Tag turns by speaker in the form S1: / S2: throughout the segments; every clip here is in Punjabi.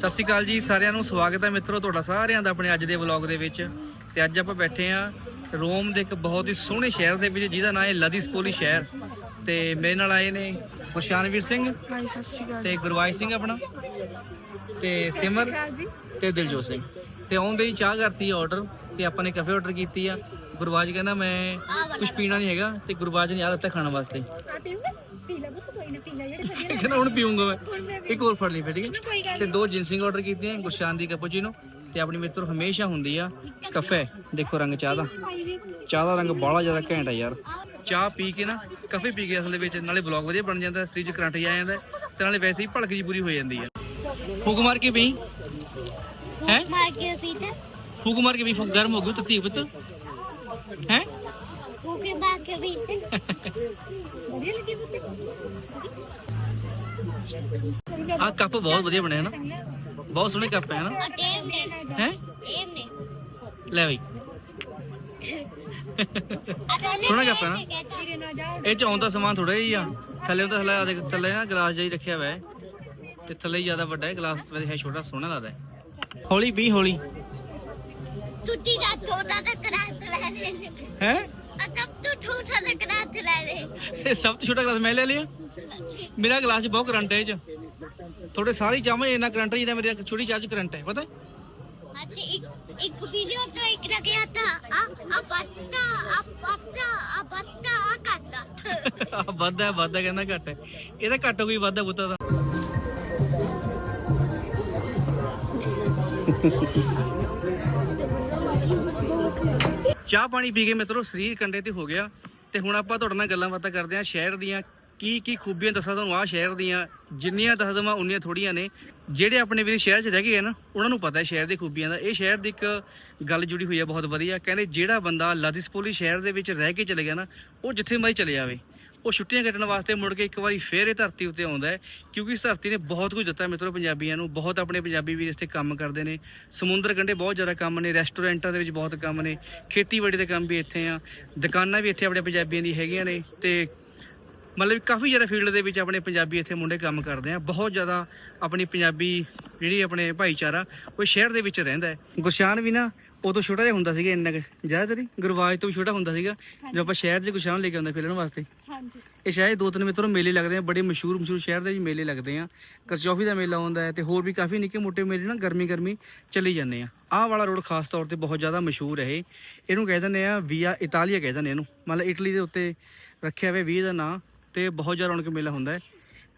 S1: ਸਤਿ ਸ਼੍ਰੀ ਅਕਾਲ ਜੀ ਸਾਰਿਆਂ ਨੂੰ ਸਵਾਗਤ ਹੈ ਮਿੱਤਰੋ ਤੁਹਾਡਾ ਸਾਰਿਆਂ ਦਾ ਆਪਣੇ ਅੱਜ ਦੇ ਵਲੌਗ ਦੇ ਵਿੱਚ। ਤੇ ਅੱਜ ਆਪਾਂ ਬੈਠੇ ਆ ਰੋਮ ਦੇ ਇੱਕ ਬਹੁਤ ਹੀ ਸੋਹਣੇ ਸ਼ਹਿਰ ਦੇ ਵਿੱਚ ਜਿਹਦਾ ਨਾਮ ਹੈ ਲਦੀਸਪੋਲੀ ਸ਼ਹਿਰ। ਤੇ ਮੇਰੇ ਨਾਲ ਆਏ ਨੇ ਗੁਰਸ਼ਾਨਵੀਰ ਸਿੰਘ
S2: ਹਾਂਜੀ ਸਤਿ ਸ਼੍ਰੀ ਅਕਾਲ
S1: ਤੇ ਗੁਰਵਾਜ ਸਿੰਘ ਆਪਣਾ। ਤੇ ਸਿਮਰ ਤੇ ਦਿਲਜੋਤ ਸਿੰਘ। ਤੇ ਆਉਂਦੇ ਹੀ ਚਾਹ ਕਰਤੀ ਆਰਡਰ ਤੇ ਆਪਾਂ ਨੇ ਕਾਫੇ ਆਰਡਰ ਕੀਤੀ ਆ। ਗੁਰਵਾਜ ਕਹਿੰਦਾ ਮੈਂ ਕੁਝ ਪੀਣਾ ਨਹੀਂ ਹੈਗਾ। ਤੇ ਗੁਰਵਾਜ ਨੇ ਆ ਦਿੱਤਾ ਖਾਣ ਵਾਸਤੇ।
S2: ਆ ਪੀਉਂਗੇ ਪੀ ਲੈ ਬਸ ਕੋਈ ਨਾ ਪੀਣਾ ਜਿਹੜੇ ਵਧੀਆ
S1: ਕਹਿੰਦਾ ਹੁਣ ਪੀਊਂਗਾ ਮੈਂ।
S2: ਹੁਣ ਮੈਂ
S1: ਇੱਕ ਹੋਰ ਫੜ ਲਈ ਫਿਰ ਠੀਕ
S2: ਕੋਈ
S1: ਹੈ
S2: ਗੱਲ
S1: ਤੇ ਦੋ ਜਿੰਸਿੰਗ ਆਰਡਰ ਕੀਤੀਆਂ ਗੁਰਸ਼ਾਨ ਦੀ ਕੈਪੂਚੀਨੋ ਤੇ ਆਪਣੀ ਮਿੱਤਰ ਹਮੇਸ਼ਾ ਹੁੰਦੀ ਆ ਕਫੇ। ਦੇਖੋ ਰੰਗ ਚਾਹ ਦਾ।
S2: ਭਾਈ ਵੀ
S1: ਚਾਹ ਦਾ ਰੰਗ ਬਾਹਲਾ ਜ਼ਿਆਦਾ ਘੈਂਟ ਆ ਯਾਰ। ਚਾਹ ਪੀ ਕੇ ਨਾ ਕਾਫੀ ਪੀ ਕੇ ਅਸਲ ਦੇ ਵਿੱਚ ਨਾਲੇ ਬਲੌਗ ਵਧੀਆ ਬਣ ਜਾਂਦਾ ਸਰੀਰ 'ਚ ਕਰੰਟ ਜਾ ਜਾਂਦਾ ਤੇ ਨਾਲੇ ਵੈਸੇ ਹੀ ਭਲਕ ਜੀ ਪੂਰੀ ਹੋ ਜਾਂਦੀ ਆ। ਫੂਕ ਮਾਰ ਕੇ ਪੀ ਹੈ?
S2: ਮਾਰ ਕੇ ਪੀਤੇ
S1: ਫੂਕ ਮਾਰ ਕੇ ਪੀ ਫੂਕ ਗਰਮ ਹੋ ਗਈ ਤੱਤੀ ਪੁੱਤ। ਹੈ?
S2: ਵਧੀਆ ਲੱਗੀ
S1: ਆ ਕੱਪ ਬਹੁਤ ਵਧੀਆ ਬਣਿਆ ਨਾ। ਬਹੁਤ ਸੋਹਣੇ ਕੱਪ ਹੈ ਨਾ।
S2: ਆ ਟੇਮ ਨੇ।
S1: ਹੈ?
S2: ਟੇਮ ਨੇ।
S1: ਲੈ ਬਈ।
S2: ਸੋਹਣਾ
S1: ਕੱਪ ਹੈ ਨਾ? ਇਹ ਚ ਆਉਂਦਾ ਸਮਾਨ ਥੋੜਾ ਹੀ ਆ। ਥੱਲੇ ਉਹਦਾ ਥੱਲੇ ਆ ਦੇਖ ਥੱਲੇ ਨਾ ਗਲਾਸ ਜਿਹਾ ਹੀ ਰੱਖਿਆ ਹੋਇਆ ਹੈ। ਤੇ ਥੱਲੇ ਹੀ ਜ਼ਿਆਦਾ ਵੱਡਾ ਹੈ। ਗਲਾਸ ਵੈਸੇ ਹੈ ਛੋਟਾ ਸੋਹਣਾ ਲੱਗਦਾ ਹੈ। ਹੌਲੀ ਪੀ ਹੌਲੀ।
S2: ਟੁੱਟੀ ਦਾ ਤੋਤਾ ਦਾ ਕਰਾਤ ਲੈ ਲੈ
S1: ਹੈ? ਇਹ ਸਭ ਤੋਂ ਛੋਟਾ ਗਲਾਸ ਮੈਂ ਲੈ ਲਿਆ ਮੇਰਾ ਗਲਾਸ 'ਚ ਬਹੁਤ ਕਰੰਟ ਹੈ ਇਹ ਚ ਥੋੜੇ ਸਾਰੇ ਚਾਹਵੇਂ ਇੰਨਾ ਕਰੰਟ ਜਿੰਨਾ ਮੇਰੇ ਛੋਟੀ ਚਾਹ 'ਚ ਕਰੰਟ ਹੈ ਪਤਾ ਹੈ?
S2: ਅਤੇ ਇੱਕ ਇੱਕ ਵੀਡੀਓ ਤੋਂ ਇੱਕ ਲੱਗਿਆ ਤਾਂ ਆ ਆ ਬੱਤਾ ਆ ਬੱਤਾ ਆ ਬੱਤਾ ਆ ਕੱਤਾ
S1: ਆਹ ਵੱਧ ਹੈ ਵੱਧ ਹੈ ਕਹਿੰਦਾ ਘੱਟ ਹੈ ਇਹਦਾ ਘੱਟ ਕੋਈ ਵੱਧ ਹੈ ਬੁੱਤਾ ਦਾ ਚਾਹ ਪਾਣੀ ਪੀ ਕੇ ਮਿੱਤਰੋ ਸਰੀਰ ਕੰਡੇ ਤੇ ਹੋ ਗਿਆ। ਤੇ ਹੁਣ ਆਪਾਂ ਤੁਹਾਡੇ ਨਾਲ ਗੱਲਾਂ ਬਾਤਾਂ ਕਰਦੇ ਹਾਂ ਸ਼ਹਿਰ ਦੀਆਂ। ਕੀ ਕੀ ਖੂਬੀਆਂ ਦੱਸਾਂ ਤੁਹਾਨੂੰ ਆਹ ਸ਼ਹਿਰ ਦੀਆਂ। ਜਿੰਨੀਆਂ ਦੱਸ ਦਵਾਂ ਉਨੀਆਂ ਥੋੜੀਆਂ ਨੇ। ਜਿਹੜੇ ਆਪਣੇ ਵੀਰ ਸ਼ਹਿਰ 'ਚ ਰਹਿ ਗਏ ਆ ਨਾ, ਉਹਨਾਂ ਨੂੰ ਪਤਾ ਸ਼ਹਿਰ ਦੀ ਖੂਬੀਆਂ ਦਾ। ਇਹ ਸ਼ਹਿਰ ਦੀ ਇੱਕ ਗੱਲ ਜੁੜੀ ਹੋਈ ਹੈ ਬਹੁਤ ਵਧੀਆ। ਕਹਿੰਦੇ ਜਿਹੜਾ ਬੰਦਾ ਲਾਦੀਸਪੋਲੀ ਸ਼ਹਿਰ ਦੇ ਵਿੱਚ ਰਹਿ ਕੇ ਚਲੇ ਗਿਆ ਨਾ, ਉਹ ਜਿੱਥੇ ਮਰਜ਼ੀ ਚਲੇ ਜਾਵੇ। ਉਹ ਛੁੱਟੀਆਂ ਕੱਟਣ ਵਾਸਤੇ ਮੁੜ ਕੇ ਇੱਕ ਵਾਰੀ ਫੇਰ ਇਹ ਧਰਤੀ ਉੱਤੇ ਆਉਂਦਾ ਹੈ, ਕਿਉਂਕਿ ਇਸ ਧਰਤੀ ਨੇ ਬਹੁਤ ਕੁਝ ਦਿੱਤਾ ਮਿੱਤਰੋ ਪੰਜਾਬੀਆਂ ਨੂੰ, ਬਹੁਤ ਆਪਣੇ ਪੰਜਾਬੀ ਵੀਰ ਇੱਥੇ ਕੰਮ ਕਰਦੇ ਨੇ। ਸਮੁੰਦਰ ਕੰਢੇ ਬਹੁਤ ਜ਼ਿਆਦਾ ਕੰਮ ਨੇ, ਰੈਸਟੋਰੈਂਟਾਂ ਦੇ ਵਿੱਚ ਬਹੁਤ ਕੰਮ ਨੇ, ਖੇਤੀਬਾੜੀ ਦੇ ਕੰਮ ਵੀ ਇੱਥੇ ਆ, ਦੁਕਾਨਾਂ ਵੀ ਇੱਥੇ ਆਪਣੇ ਪੰਜਾਬੀਆਂ ਦੀ ਹੈਗੀਆਂ ਨੇ, ਤੇ ਮਤਲਬ ਕਾਫੀ ਜ਼ਿਆਦਾ ਫੀਲਡ ਦੇ ਵਿੱਚ ਆਪਣੇ ਪੰਜਾਬੀ ਇੱਥੇ ਮੁੰਡੇ ਕੰਮ ਕਰਦੇ ਆ। ਬਹੁਤ ਜ਼ਿਆਦਾ ਆਪਣੀ ਪੰਜਾਬੀ ਜਿਹੜੀ ਆਪਣੇ ਭਾਈਚਾਰਾ ਉਹ ਸ਼ਹਿਰ ਦੇ ਵਿੱਚ ਰਹਿੰਦਾ ਹੈ। ਗੁਰਸ਼ਾਨ ਵੀ ਨਾ ਉਦੋਂ ਛੋਟਾ ਜਿਹਾ ਹੁੰਦਾ ਸੀਗਾ ਇੰਨਾ ਕੁ। ਜ਼ਿਆਦਾ ਤੇਰੀ? ਗੁਰਵਾਜ ਤੋਂ ਵੀ ਛੋਟਾ ਹੁੰਦਾ ਸੀਗਾ ਜਦੋਂ ਆਪਾਂ ਸ਼ਹਿਰ 'ਚ ਗੁਰਸ਼ਾਨ ਲੈ ਕੇ ਆਉਂਦੇ ਖੇਲਣ ਵਾਸਤੇ।
S2: ਹਾਂਜੀ।
S1: ਇਹ ਸ਼ਾਇਦ ਦੋ ਤਿੰਨ ਮਿੱਤਰੋਂ ਮੇਲੇ ਲੱਗਦੇ ਆ ਬੜੇ ਮਸ਼ਹੂਰ ਮਸ਼ਹੂਰ ਸ਼ਹਿਰ ਦੇ ਵੀ ਮੇਲੇ ਲੱਗਦੇ ਆ। ਕਰਚੌਫੀ ਦਾ ਮੇਲਾ ਹੁੰਦਾ ਹੈ ਤੇ ਹੋਰ ਵੀ ਕਾਫੀ ਨਿੱਕੇ ਮੋਟੇ ਮੇਲੇ ਨਾ ਗਰਮੀ ਗਰਮੀ ਚੱਲੀ ਜਾਂਦੇ ਆ। ਆਹ ਵਾਲਾ ਰੋਡ ਖਾਸ ਤੌਰ ਤੇ ਬਹੁਤ ਜ਼ਿਆਦਾ ਮਸ਼ਹੂਰ ਹੈ ਇਹ। ਇਹਨੂੰ ਕਹਿ ਦਿੰਦੇ ਆ ਵੀਆ ਇਟਾਲੀਆ ਕਹਿ ਦਿੰਦੇ ਇਹਨੂੰ। ਮਤਲਬ ਇਟਲੀ ਦੇ ਉੱਤੇ ਰੱਖਿਆ ਹੋਇਆ ਵੀ ਦਾ ਨਾਂ। ਤੇ ਬਹੁਤ ਜ਼ਿਆਦਾ ਰੌਣਕ ਮੇਲਾ ਹੁੰਦਾ ਹੈ।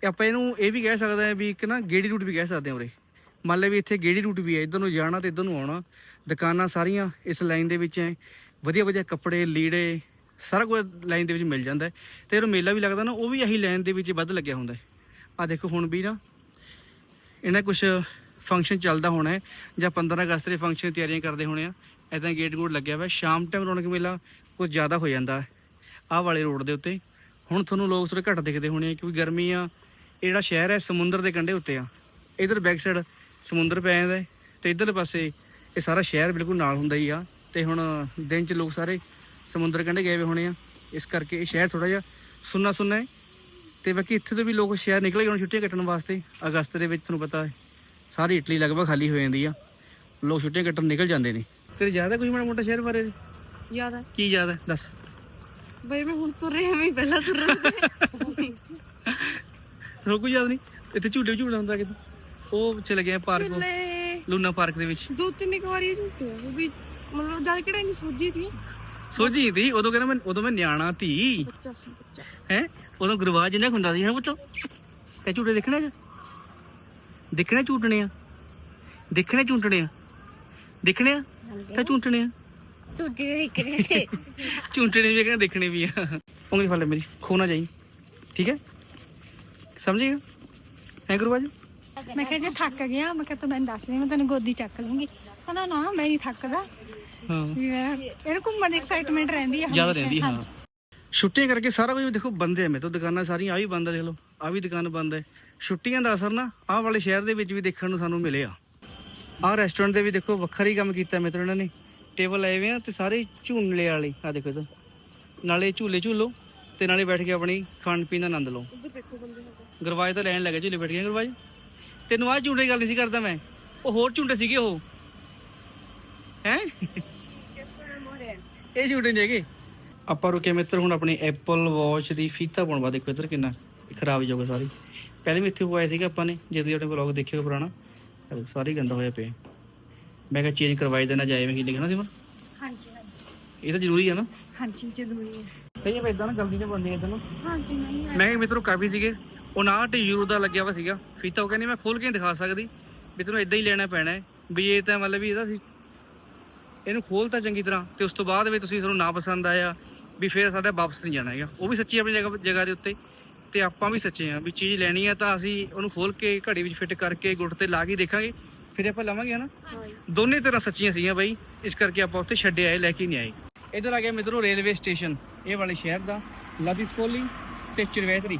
S1: ਇਹ ਆਪਾਂ ਇਹਨੂੰ ਇਹ ਵੀ ਕਹਿ ਸਕਦੇ ਹਾਂ ਵੀ ਇੱਕ ਨਾ ਗੇੜੀ ਰੂਟ ਵੀ ਕਹਿ ਸਕਦੇ ਹਾਂ ਉਰੇ। ਮੰਨ ਲਓ ਵੀ ਇੱਥੇ ਗੇੜੀ ਰੂਟ ਵੀ ਹੈ, ਇਧਰ ਨੂੰ ਜਾਣਾ ਤੇ ਇਧਰ ਨੂੰ ਆਉਣਾ, ਦੁਕਾਨਾਂ ਸਾਰੀਆਂ ਇਸ ਲਾਈਨ ਦੇ ਵਿੱਚ ਹੈ। ਵਧੀਆ ਵਧੀਆ ਕੱਪੜੇ, ਲੀੜੇ, ਸਾਰਾ ਕੁਝ ਲਾਈਨ ਦੇ ਵਿੱਚ ਮਿਲ ਜਾਂਦਾ ਹੈ। ਤੇ ਜਦੋਂ ਮੇਲਾ ਵੀ ਲੱਗਦਾ ਨਾ, ਉਹ ਵੀ ਇਹੀ ਲਾਈਨ ਦੇ ਵਿੱਚ ਵੱਧ ਲੱਗਿਆ ਹੁੰਦਾ ਹੈ। ਆ ਦੇਖੋ ਹੁਣ ਵੀ ਨਾ, ਇਹਨਾਂ ਕੁਝ ਫੰਕਸ਼ਨ ਚੱਲਦਾ ਹੋਣਾ ਜਾਂ 15 ਅਗਸਤ ਦੇ ਫੰਕਸ਼ਨ ਦੀ ਤਿਆਰੀਆਂ ਕਰਦੇ ਹੋਣੇ ਆ ਐਦਾਂ ਗੇਟ ਗੂਟ ਲੱਗਿਆ ਹੋਇਆ, ਸ਼ਾਮ ਟਾਈਮ ਰੌਣਕ ਮੇਲਾ ਕੁਝ ਜ਼ਿਆਦਾ ਹੋ ਜਾਂਦਾ ਹੈ। ਆਹ ਵਾਲੇ ਰੋਡ ਦੇ ਉੱਤੇ ਹੁਣ ਤੁਹਾਨੂੰ ਲੋਕ ਥੋੜੇ ਘੱਟ ਦਿਖਦੇ ਹੋਣੇ ਆ ਕਿਉਂਕਿ ਗਰਮੀ ਆ ਇਹ ਜਿਹੜਾ ਸ਼ਹਿਰ ਹੈ ਸਮੁੰਦਰ ਦੇ ਕੰਢੇ ਉੱਤੇ ਆ। ਇਧਰ ਬੈਕ ਸਾਈਡ ਸਮੁੰਦਰ ਪੈ ਜਾਂਦਾ ਹੈ ਤੇ ਇਧਰਲੇ ਪਾਸੇ ਇਹ ਸਾਰਾ ਸ਼ਹਿਰ ਬਿਲਕੁਲ ਨਾਲ ਹੁੰਦਾ ਹੀ ਆ। ਤੇ ਹੁਣ ਦਿਨ 'ਚ ਲੋਕ ਸਾਰੇ ਸਮੁੰਦਰ ਕੰਢੇ ਗਏ ਹੋਣੇ ਆ। ਇਸ ਕਰਕੇ ਇਹ ਸ਼ਹਿਰ ਥੋੜਾ ਜਿਹਾ ਸੁੰਨਾ ਸੁੰਨਾ ਹੈ। ਤੇ ਬਾਕੀ ਇੱਥੇ ਤੋਂ ਵੀ ਲੋਕ ਸ਼ਹਿਰ ਨਿਕਲ ਗਏ ਹੁਣ ਛੁੱਟੀਆਂ ਕੱਟਣ ਵਾਸਤੇ। ਅਗਸਤ ਦੇ ਵਿੱਚ ਤੁਹਾਨੂੰ ਪਤਾ ਹੈ ਸਾਰੀ ਇਟਲੀ ਲਗਭਗ ਖਾਲੀ ਹੋ ਜਾਂਦੀ ਆ। ਲੋਕ ਛੁੱਟੀਆਂ ਕੱਟਣ ਨਿਕਲ ਜਾਂਦੇ ਨੇ। ਤੇਰੇ ਜ਼ਿਆਦਾ ਕੁਝ ਮਾੜਾ ਮੋਟਾ ਸ਼ਹਿਰ ਬਾਰੇ?
S2: ਯਾਦ ਹੈ।
S1: ਕੀ ਯਾਦ ਹੈ? ਦੱਸ।
S2: ਬਈ ਮੈਂ ਹੁਣ ਤੁਰ ਰਿਹਾ ਮੈਂ ਪਹਿਲਾਂ ਤੁਰ ਰਿਹਾ
S1: ਕੋਈ ਯਾਦ ਨਹੀਂ ਇੱਥੇ ਝੂਟੇ ਝੂਟਾ ਹੁੰਦਾ ਕਿਤੇ। ਉਹ ਚਲੇ ਗਏ ਪਾਰਕ ਲੂਨਾ ਪਾਰਕ ਦੇ ਵਿੱਚ।
S2: ਦੋ ਤਿੰਨ ਇੱਕ ਵਾਰੀ ਝੂਟੇ ਉਹ ਵੀ ਮਤਲਬ ਜਦ ਕਿਹੜਾ ਨਹੀਂ ਸੋਝੀ ਸੀ
S1: ਸੋਝੀ ਤੀ? ਉਦੋਂ ਕਹਿੰਦਾ ਮੈਂ ਉਦੋਂ ਮੈਂ ਨਿਆਣਾ ਧੀ
S2: ਸੀ
S1: ਹੈ? ਉਦੋਂ ਗੁਰਵਾਜ ਜਿੰਨਾ ਕੁ ਹੁੰਦਾ ਸੀ ਹੈ ਪੁੱਤ। ਤੇ ਝੂਟੇ ਦੇਖਣੇ ਆ ਦੇਖਣੇ ਝੂਟਣੇ ਆ। ਦੇਖਣੇ ਝੂਟਣੇ ਆ। ਦੇਖਣੇ ਆ? ਤਾਂ ਝੂਟਣੇ ਆ?
S2: ਟੁੱਟੇ ਤੇ
S1: ਵੀ ਕਹਿੰਦੇ ਦੇਖਣੇ ਵੀ ਆ। ਉਂਗਲੀ ਫੜ ਲੈ ਮੇਰੀ ਖੋ ਨਾ ਜਾਈ। ਠੀਕ ਹੈ? ਸਮਝੇਗਾ ਹੈ ਗੁਰਵਾਜ
S3: ਮੈਂ ਕਿਹਾ ਜੇ ਥੱਕ ਗਿਆ ਮੈਂ ਕਿਹਾ ਤੂੰ ਮੈਨੂੰ ਦੱਸ ਦੇ ਮੈਂ ਤੈਨੂੰ ਗੋਦੀ ਚੱਕ ਲੂੰਗੀ। ਕਹਿੰਦਾ ਨਾ ਮੈਂ ਨਹੀਂ ਥੱਕਦਾ।
S1: ਹਾਂ।
S3: ਵੀ ਮੈਂ ਘੁੰਮਣ ਦੀ ਐਕਸਾਈਟਮੈਂਟ ਰਹਿੰਦੀ ਹੈ
S1: ਜ਼ਿਆਦਾ। ਰਹਿੰਦੀ ਹਾਂ। ਛੁੱਟੀਆਂ ਕਰਕੇ ਸਾਰਾ ਕੁਝ ਦੇਖੋ ਬੰਦ ਹੈ ਮੇਰੇ ਤੋਂ ਦੁਕਾਨਾਂ ਸਾਰੀਆਂ ਆ ਵੀ ਬੰਦ ਆ ਦੇਖ ਲਓ। ਆ ਵੀ ਦੁਕਾਨ ਬੰਦ ਹੈ। ਛੁੱਟੀਆਂ ਦਾ ਅਸਰ ਨਾ ਆਹ ਵਾਲੇ ਸ਼ਹਿਰ ਦੇ ਵਿੱਚ ਵੀ ਦੇਖਣ ਨੂੰ ਸਾਨੂੰ ਮਿਲਿਆ। ਆਹ ਰੈਸਟੋਰੈਂਟ ਦੇ ਵੀ ਦੇਖੋ ਵੱਖਰਾ ਕੰਮ ਕੀਤਾ ਮੇਰੇ ਤੋਂ ਇਹਨਾਂ ਨੇ। ਟੇਬਲ ਲਾਏ ਹੋਏ ਆ ਤੇ ਸਾਰੇ ਝੂਲੇ ਵਾਲੇ ਆ ਦੇਖੋ ਇਧਰ ਨਾਲੇ ਝੂਲੇ ਝੂਲੋ ਤੇ ਨਾਲੇ ਬੈਠ ਕੇ ਆਪਣੀ ਖਾਣ ਪੀਣ ਦਾ ਆਨੰਦ ਲਓ। ਗੁਰਵਾਜ ਤਾਂ ਲੈਣ ਲੱਗਾ ਝੂਲੇ ਬੈਠ ਗਿਆ ਗੁਰਵਾਜ ਤੈਨੂੰ ਝੂਲੇ ਦੀ ਗੱਲ ਨਹੀਂ ਸੀ ਕਰਦਾ ਮੈਂ। ਉਹ ਹੋਰ ਝੁੰਡੇ ਸੀਗੇ ਉਹ। ਹੈ? ਇਹ ਝੁੰਡੇ ਨਹੀਂ ਹੈਗੇ। ਆਪਾਂ ਰੁਕੇ ਮਿੱਤਰ ਹੁਣ ਆਪਣੀ ਐਪਲ ਵਾਚ ਦੀ ਫੀਤਾ ਪਾਉਣ ਬਾਅਦ ਦੇਖੋ ਇੱਧਰ ਕਿੰਨਾ ਖਰਾਬ ਹੋ ਜਾਊਗਾ ਸਾਰੀ। ਪਹਿਲੇ ਵੀ ਇੱਥੇ ਪਵਾਇਆ ਸੀਗਾ ਆਪਾਂ ਨੇ ਜੇ ਤੁਸੀਂ ਆਪਣੇ ਵਲੌਗ ਦੇਖਿਓ ਪੁਰਾਣਾ। ਸਾਰੀ ਗੰਦਾ ਹੋਇਆ ਪਿਆ। ਮੈਂ ਕਿਹਾ ਚੇਂਜ ਕਰਵਾਈ ਦੇਣਾ ਜਾਏ ਮੈਂ ਕੀ ਲਿਖਣਾ ਸੀ ਮੈਂ
S3: ਹਾਂਜੀ ਹਾਂਜੀ।
S1: ਇਹ ਤਾਂ ਜ਼ਰੂਰੀ ਹੈ ਨਾ।
S3: ਹਾਂਜੀ ਜ਼ਰੂਰੀ ਹੈ
S1: ਸਹੀ ਹੈ ਇਦਾਂ ਨਾ ਜਲਦੀ ਨਹੀਂ ਬਣਦੀ ਇਦਾਂ ਨਾ
S3: ਹਾਂਜੀ ਨਹੀਂ
S1: ਮੈਂ ਕਿਹਾ ਮਿੱਤਰੋ ਕਾਫੀ ਸੀਗੇ। ਉਹ 59 ਯੂਰੋ ਦਾ ਲੱਗਿਆ ਵਾ ਸੀਗਾ। ਫੀਤਾ ਉਹ ਕਹਿੰਦੀ ਮੈਂ ਖੋਲ ਕੇ ਨਹੀਂ ਦਿਖਾ ਸਕਦੀ। ਵੀ ਤੈਨੂੰ ਇਦਾਂ ਹੀ ਲੈਣਾ ਪੈਣਾ ਹੈ। ਵੀ ਇਹ ਤਾਂ ਮਤਲਬ ਵੀ ਇਹਦਾ ਸੀ। ਇਹਨੂੰ ਖੋਲਤਾ ਚੰਗੀ ਤਰ੍ਹਾਂ। ਤੇ ਉਸ ਤੋਂ ਬਾਅਦ ਵੀ ਤੁਸੀਂ ਤੁਹਾਨੂੰ ਨਾ ਪਸੰਦ ਆਇਆ ਵੀ ਫਿਰ ਸਾਡਾ ਵਾਪਸ ਨਹੀਂ ਜਾਣਾ ਹੈਗਾ। ਉਹ ਵੀ ਸੱਚੀ ਆਪਣੀ ਜਗ੍ਹਾ ਜਗ੍ਹਾ ਦੇ ਉੱਤੇ। ਤੇ ਆਪਾਂ ਵੀ ਸੱਚੇ ਆ। ਵੀ ਚੀਜ਼ ਲੈਣੀ ਆ ਤਾਂ ਅਸੀਂ ਉਹਨੂੰ ਖੋਲ ਕੇ ਘੜੀ ਵਿੱਚ ਫਿੱਟ ਕਰਕੇ ਗੁੱਟ ਤੇ ਲਾ ਕੇ ਦੇਖਾਂਗੇ। ਫਿਰ ਆਪਾਂ ਲਵਾਂਗੇ ਹਨਾ? ਦੋਨੇ ਤਰ੍ਹਾਂ ਸੱਚੀਆਂ ਸੀਗੀਆਂ ਬਾਈ। ਇਸ ਕਰਕੇ ਆਪਾਂ ਉੱਥੇ ਛੱਡੇ ਆਏ ਲੈ ਕੇ ਨਹੀਂ ਆਏ। ਇਧਰ ਆ ਗਿਆ ਮਿੱਤਰੋ ਰੇਲਵੇ ਸਟੇਸ਼ਨ ਇਹ ਵਾਲੇ ਸ਼ਹਿਰ ਦਾ ਲਾਦੀਸਪੋਲੀ ਤੇ ਚਰਵੈਤਰੀ।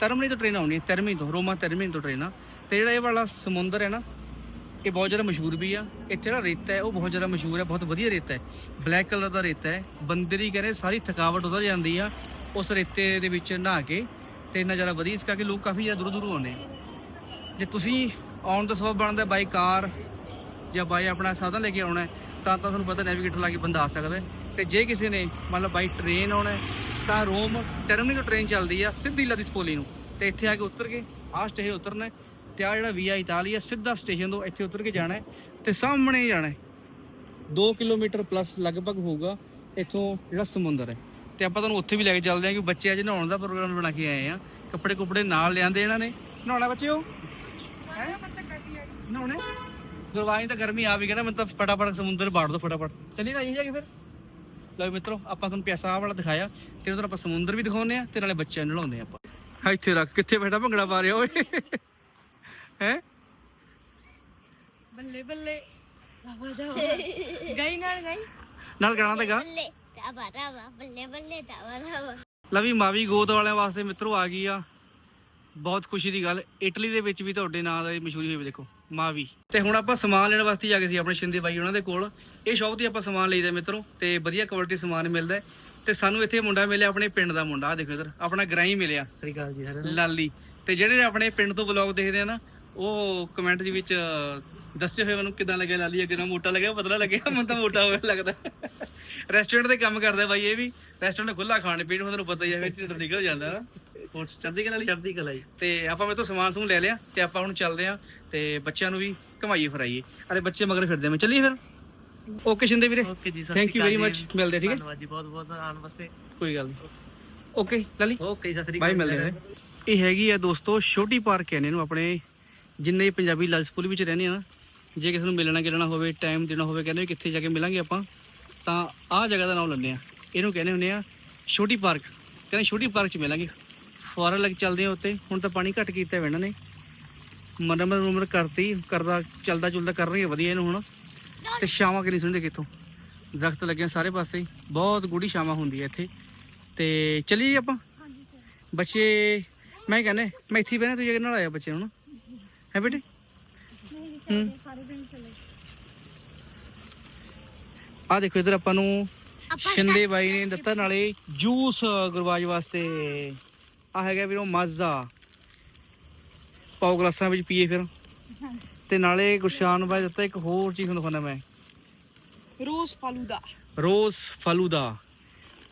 S1: ਤਰਮਨੀ ਤੋਂ ਟ੍ਰੇਨ ਆਉਣੀ ਹੈ ਤਰਮਨੀ ਤੋਂ ਰੋਮਾ ਤਰਮਨੀ ਤੋਂ ਟ੍ਰੇਨ ਆ। ਤੇ ਜਿਹੜਾ ਇਹ ਵਾਲਾ ਸਮੁੰਦਰ ਹੈ ਨਾ ਇਹ ਬਹੁਤ ਜ਼ਿਆਦਾ ਮਸ਼ਹੂਰ ਵੀ ਆ। ਇੱਥੇ ਜਿਹੜਾ ਰੇਤਾ ਹੈ ਉਹ ਬਹੁਤ ਜ਼ਿਆਦਾ ਮਸ਼ਹੂਰ ਹੈ ਬਹੁਤ ਵਧੀਆ ਰੇਤਾ ਹੈ। ਬਲੈਕ ਕਲਰ ਦਾ ਰੇਤਾ ਹੈ। ਬੰਦੇ ਦੀ ਕਹਿੰਦੇ ਸਾਰੀ ਥਕਾਵਟ ਉਤਰ ਜਾਂਦੀ ਆ ਉਸ ਰੇਤੇ ਦੇ ਵਿੱਚ ਨਹਾ ਕੇ। ਤੇ ਇੰਨਾ ਜ਼ਿਆਦਾ ਵਧੀਆ ਇਸ ਕਰਕੇ ਲੋਕ ਕਾਫੀ ਜ਼ਿਆਦਾ ਦੂਰੋਂ ਦੂਰੋਂ ਆਉਂਦੇ ਜੇ ਤੁਸੀਂ ਆਉਣ ਦਾ ਸਬਬ ਬਣਦਾ ਬਾਈ ਕਾਰ ਜਾਂ ਬਾਈ ਆਪਣਾ ਸਾਧਨ ਲੈ ਕੇ ਆਉਣਾ ਤਾਂ ਤਾਂ ਤੁਹਾਨੂੰ ਪਤਾ ਨੈਵੀਗੇਟਰ ਲਾ ਕੇ ਬੰਦਾ ਆ ਸਕਦਾ ਹੈ। ਤੇ ਜੇ ਕਿਸੇ ਨੇ ਮੰਨ ਲਓ ਬਾਈ ਟ੍ਰੇਨ ਆਉਣਾ ਤਾਂ ਰੋਮ ਟਰਮੀਨਲ ਤੋਂ ਟ੍ਰੇਨ ਚੱਲਦੀ ਆ ਸਿੱਧੀ ਲਾਦੀਸਪੋਲੀ ਨੂੰ। ਤੇ ਇੱਥੇ ਆ ਕੇ ਉਤਰ ਕੇ ਆਹ ਸਟੇਸ਼ਨ ਉਤਰਨਾ ਹੈ ਤੇ ਆ ਜਿਹੜਾ ਵੀਆ ਇਟਾਲੀਆ ਸਿੱਧਾ ਸਟੇਸ਼ਨ ਤੋਂ ਇੱਥੇ ਉਤਰ ਕੇ ਜਾਣਾ ਹੈ ਤੇ ਸਾਹਮਣੇ ਜਾਣਾ ਹੈ। 2 ਕਿਲੋਮੀਟਰ ਪਲੱਸ ਲਗਭਗ ਹੋਊਗਾ ਇੱਥੋਂ ਜਿਹੜਾ ਸਮੁੰਦਰ ਹੈ। ਤੇ ਆਪਾਂ ਤੁਹਾਨੂੰ ਉੱਥੇ ਵੀ ਲੈ ਕੇ ਚੱਲਦੇ ਹਾਂ ਕਿ ਬੱਚੇ ਅੱਜ ਨਹਾਉਣ ਦਾ ਪ੍ਰੋਗਰਾਮ ਬਣਾ ਕੇ ਆਏ ਆ। ਕੱਪੜੇ ਕੁਪੜੇ ਨਾਲ ਲਿਆਂਦੇ ਇਹਨਾਂ ਨੇ। ਨਹਾਉਣਾ ਬੱਚਿਓ? ਹੈ ਨਹਾਉਣੇ ਗੁਰਵਾਈ ਤਾਂ ਗਰਮੀ ਆ ਵੀ ਗਿਆ ਨਾ ਮੈਂ ਤਾਂ ਫਟਾਫਟ ਸਮੁੰਦਰ ਬਾੜ ਦੋ ਫਟਾਫਟ। ਚੱਲੀ ਨਾ ਜਾ ਕੇ ਫਿਰ। ਲਓ ਮਿੱਤਰੋ ਆਪਾਂ ਤੁਹਾਨੂੰ ਪਿਆਸਾ ਆਹ ਵਾਲਾ ਦਿਖਾਇਆ। ਤੇ ਉਧਰ ਆਪਾਂ ਸਮੁੰਦਰ ਵੀ ਦਿਖਾਉਂਦੇ ਆ ਤੇ ਨਾਲੇ ਬੱਚਿਆਂ ਨੂੰ ਨਲਾਉਂਦੇ ਆ ਆਪਾਂ। ਇੱਥੇ ਰੱਖ ਕਿੱਥੇ ਬੈਠਾ ਭੰਗੜਾ ਪਾ ਰਿਹਾ ਓਏ? ਹੈ?
S3: ਬੱਲੇ ਬੱਲੇ। ਗਈ ਨਾਲ ਗਈ।
S1: ਨਾਲ ਗਾਣਾ ਤਾਂ ਗਾ।
S2: ਬੱਲੇ ਤਾਵਾ ਤਾਵਾ ਬੱਲੇ ਬੱਲੇ ਤਾਵਾ ਤਾਵਾ
S1: ਲਵੀ ਮਾਵੀ ਗੋਦ ਵਾਲਿਆਂ ਵਾਸਤੇ ਮਿੱਤਰੋ ਆ ਗਈ ਆ। ਬਹੁਤ ਖੁਸ਼ੀ ਦੀ ਗੱਲ ਇਟਲੀ ਦੇ ਵਿੱਚ ਵੀ ਤੁਹਾਡੇ ਨਾਂ ਦਾ ਇਹ ਮਸ਼ਹੂਰੀ ਹੋਈ ਵੀ ਦੇਖੋ। ਮਾਵੀ। ਤੇ ਹੁਣ ਆਪਾਂ ਸਮਾਨ ਲੈਣ ਵਾਸਤੇ ਜਾ ਕੇ ਸੀ ਆਪਣੇ ਸ਼ਿੰਦੇ ਬਾਈ ਉਹਨਾਂ ਦੇ ਕੋਲ। ਇਹ ਸ਼ੌਪ ਤੇ ਆਪਾਂ ਸਮਾਨ ਲਈਦਾ ਮਿੱਤਰੋ ਤੇ ਵਧੀਆ ਕੁਆਲਿਟੀ ਸਮਾਨ ਮਿਲਦਾ। ਤੇ ਸਾਨੂੰ ਇੱਥੇ ਮੁੰਡਾ ਮਿਲਿਆ ਆਪਣੇ ਪਿੰਡ ਦਾ ਮੁੰਡਾ ਆ ਦੇਖੋ ਇਧਰ ਆਪਣਾ ਗਰਾਈ ਮਿਲਿਆ।
S4: ਸ੍ਰੀ ਅਕਾਲ ਜੀ ਸਾਰਿਆਂ ਨੂੰ।
S1: ਲਾਲੀ। ਤੇ ਜਿਹੜੇ ਆਪਣੇ ਪਿੰਡ ਤੋਂ ਵਲੌਗ ਦੇਖਦੇ ਆ ਨਾ ਉਹ ਕਮੈਂਟ ਦੇ ਵਿੱਚ ਦੱਸਿਓ ਹੋਏ ਮੈਨੂੰ ਕਿਦਾਂ ਲੱਗਿਆ ਲਾਲੀ ਅੱਗੇ ਨਾਲ ਮੋਟਾ ਲੱਗਿਆ ਪਤਲਾ ਲੱਗਿਆ ਮੈਨੂੰ ਤਾਂ ਮੋਟਾ ਹੋਇਆ ਲੱਗਦਾ। ਰੈਸਟੋਰੈਂਟ ਦੇ ਕੰਮ ਕਰਦਾ ਬਾਈ ਇਹ ਵੀ। ਰੈਸਟੋਰੈਂਟ ਖੁੱਲਾ ਖਾਣ ਪੀਣ ਨੂੰ ਤੁਹਾਨੂੰ ਪਤਾ ਹੀ ਹੈ ਵਿੱਚ ਢਿੱਡ ਨਿਕਲ ਜਾਂਦਾ ਨਾ। ਹੋਰ ਚੜ੍ਹਦੀ ਕਲਾ ਲਈ?
S4: ਚੜ੍ਹਦੀ ਕਲਾ ਜੀ।
S1: ਤੇ ਆਪਾਂ ਮੇਰੇ ਤੋਂ ਸਮਾਨ ਸਮੂਨ ਲੈ ਲਿਆ ਤੇ ਆਪਾਂ ਹੁਣ ਚੱਲਦੇ ਆ। ਤੇ ਬੱਚਿਆਂ ਨੂੰ ਵੀ ਘਮਾਈਏ ਫਰਾਈਏ। ਅਰੇ ਬੱਚੇ ਮਗਰ ਫਿਰਦੇ ਮੈਂ ਚੱਲੀਏ ਫਿਰ। ਓਕੇ ਸ਼ਿੰਦੇ ਵੀਰੇ।
S4: ਓਕੇ ਜੀ
S1: ਥੈਂਕ ਯੂ ਵੈਰੀ ਮਚ ਮਿਲਦੇ ਠੀਕ ਹੈ।
S4: ਧੰਨਵਾਦ ਜੀ ਬਹੁਤ ਬਹੁਤ ਆਉਣ ਵਾਸਤੇ।
S1: ਕੋਈ ਗੱਲ ਨਹੀਂ। ਓਕੇ ਲਾਲੀ।
S4: ਓਕੇ ਸਤਿ ਸ੍ਰੀ
S1: ਬਾਈ ਮਿਲਦੇ ਆ ਇਹ ਹੈਗੀ ਆ ਦੋਸਤੋ ਛੋਟੀ ਪਾਰਕ ਕਹਿੰਦੇ ਇਹਨੂੰ ਆਪਣੇ ਜਿੰਨੇ ਪੰਜਾਬੀ ਲਾਜਪੁਰ ਵਿੱਚ ਰਹਿੰਦੇ ਆ ਨਾ। ਜੇ ਕਿਸੇ ਨੂੰ ਮਿਲਣਾ ਗਿਲਣਾ ਹੋਵੇ ਟਾਈਮ ਦੇਣਾ ਹੋਵੇ ਕਹਿੰਦੇ ਵੀ ਕਿੱਥੇ ਜਾ ਕੇ ਮਿਲਾਂਗੇ ਆਪਾਂ ਤਾਂ ਆਹ ਜਗ੍ਹਾ ਦਾ ਨਾਮ ਲੈਂਦੇ ਆ। ਇਹਨੂੰ ਕਹਿੰਦੇ ਹੁੰਦੇ ਆ ਛੋਟੀ ਪਾਰਕ। ਕਹਿੰਦੇ ਛੋਟੀ ਪਾਰਕ 'ਚ ਮਿਲਾਂਗੇ। ਫੁਆਰਾ ਲੱਗ ਚੱਲਦੇ ਆ ਉੱਤੇ ਹੁਣ ਤਾਂ ਪਾਣੀ ਘੱਟ ਕੀਤਾ ਇਹਨਾਂ ਨੇ। ਮਰਮਤ ਮੁਰਮਤ ਕਰਤੀ ਕਰਦਾ ਚੱਲਦਾ ਚੁਲਦਾ ਕਰ ਰਹੀ ਹੈ ਵਧੀਆ ਇਹਨੂੰ ਹੁਣ। ਤੇ ਛਾਵਾਂ ਕਿੰਨੀ ਸੁਣਦੇ ਕਿੱਥੋਂ ਦਰਖਤ ਲੱਗੇ ਸਾਰੇ ਪਾਸੇ। ਬਹੁਤ ਗੂੜੀ ਛਾਵਾਂ ਹੁੰਦੀ ਹੈ ਇੱਥੇ। ਤੇ ਚੱਲੀਏ ਆਪਾਂ? ਬੱਚੇ ਮੈਂ ਕਹਿੰਦਾ ਮੈਂ ਇੱਥੇ ਬਹਿਣਾ ਤੂੰ ਜਗ੍ਹਾ ਨਾਲ ਆਇਆ ਬੱਚੇ ਨੂੰ ਨਾ ਹੈ ਬੇਟੇ? ਹੂੰ। ਆ ਦੇਖੋ ਇਧਰ ਆਪਾਂ ਨੂੰ ਸ਼ਿੰਦੇ ਬਾਈ ਨੇ ਦਿੱਤਾ ਨਾਲੇ ਜੂਸ ਗੁਰਬਾਜ ਵਾਸਤੇ। ਆ ਹੈਗਾ ਵੀਰੋ ਮਜ਼ਦਾ। ਪਾਓ ਗਲਾਸਾਂ ਵਿੱਚ ਪੀਏ ਫਿਰ। ਤੇ ਨਾਲੇ ਗੁਰਸ਼ਾਨ ਬਾਈ ਦਿੱਤਾ ਇੱਕ ਹੋਰ ਚੀਜ਼ ਤੁਹਾਨੂੰ ਦਿਖਾਉਂਦਾ ਮੈਂ।
S3: ਰੋਜ਼ ਫਾਲੂਦਾ।
S1: ਰੋਜ਼ ਫਲੂਦਾ।